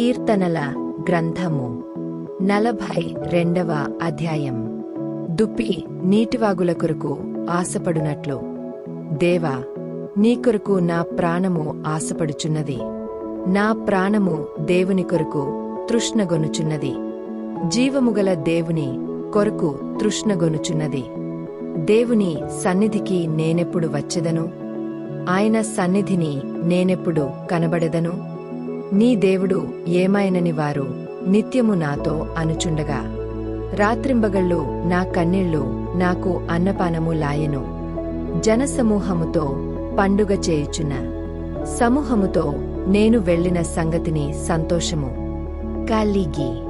కీర్తనల గ్రంథము. నలభై రెండవ అధ్యాయం. దుప్పి నీటివాగుల కొరకు ఆశపడునట్లు. దేవా నీ కొరకు నా ప్రాణము ఆశపడుచున్నది. నా ప్రాణము దేవుని కొరకు తృష్ణగొనుచున్నది. జీవముగల దేవుని కొరకు తృష్ణగొనుచున్నది. దేవుని సన్నిధికి నేనెప్పుడు వచ్చెదను? ఆయన సన్నిధిని నేనెప్పుడు కనబడెదను? నీ దేవుడు ఏమాయనని వారు నిత్యము నాతో అనుచుండగా. రాత్రింబగళ్ళు నా కన్నీళ్ళు నాకు అన్నపానము లాయెను. జనసమూహముతో పండుగ చేయుచున్న. సమూహముతో నేను వెళ్ళిన సంగతిని సంతోషము. కలిగి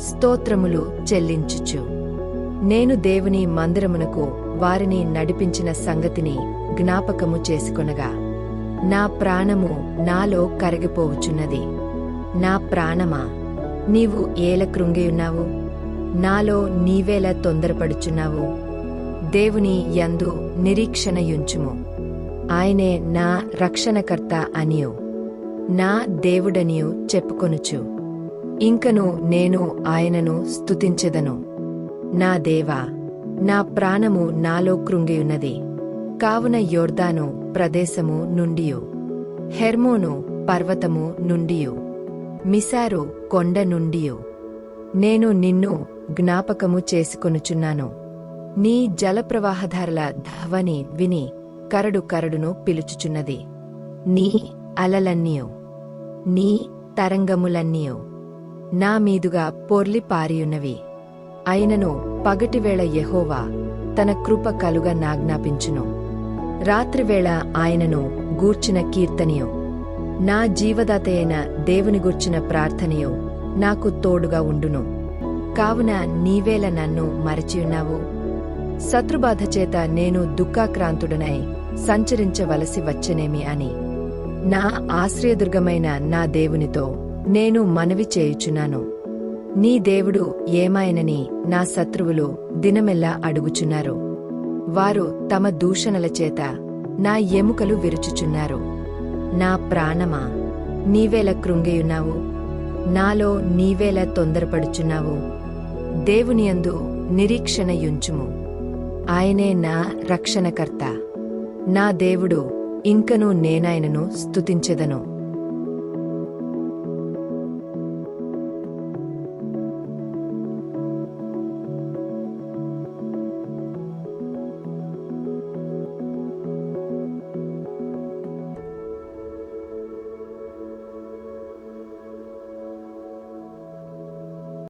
స్తోత్రములు చెల్లించుచు. నేను దేవుని మందిరమునకు వారిని నడిపించిన సంగతిని జ్ఞాపకము చేసుకొనగా. నా ప్రాణము నాలో కరిగిపోవుచున్నది నా ప్రాణమా? నీవు ఏల కృంగియున్నావు? నాలో నీవేలా తొందరపడుచున్నావు? దేవుని యందు నిరీక్షణయుంచుము. ఆయనే నా రక్షణకర్త అనియు. నా దేవుడనియు చెప్పుకొనుచు. ఇంకను నేను ఆయనను స్తుతించెదను. నా దేవా నా ప్రాణము నాలో కృంగియున్నది. కావున యోర్దాను ప్రదేశము నుండియు హెర్మోను పర్వతము నుండియు మిసారు కొండ నుండియు. నేను నిన్ను జ్ఞాపకము చేసుకొనుచున్నాను. నీ జలప్రవాహధారల ధవని విని కరడు కరడును పిలుచుచున్నది. నీ అలలన్నీయు నీ తరంగములన్నీయు నా మీదుగా పొర్లి పారియున్నవి. అయినను పగటివేళ యెహోవా తన కృప కలుగ నాజ్ఞాపించును. రాత్రివేళ ఆయనను గూర్చిన కీర్తనియు. నా జీవదాతయైన దేవుని గూర్చిన ప్రార్థనయు నాకు తోడుగా ఉండును. కావున నీవేల నన్ను మరచియున్నావు శత్రుబాధ చేత నేను దుఃఖాక్రాంతుడనై సంచరించవలసి వచ్చనేమి అని. నా ఆశ్రయదుర్గమైన నా దేవునితో నేను మనవి చేయుచున్నాను. నీ దేవుడు ఏమాయనని నా శత్రువులు దినమెల్లా అడుగుచున్నారు. వారు తమ దూషణల చేత నా ఎముకలు విరుచుచున్నారు. నా ప్రాణమా నీవేల కృంగియున్నావు. నాలో నీవేల తొందరపడుచున్నావు. దేవునియందు నిరీక్షణయుంచుము ఆయనే నా రక్షణకర్త. నా దేవుడు ఇంకను నేనాయనను స్తుతించెదను.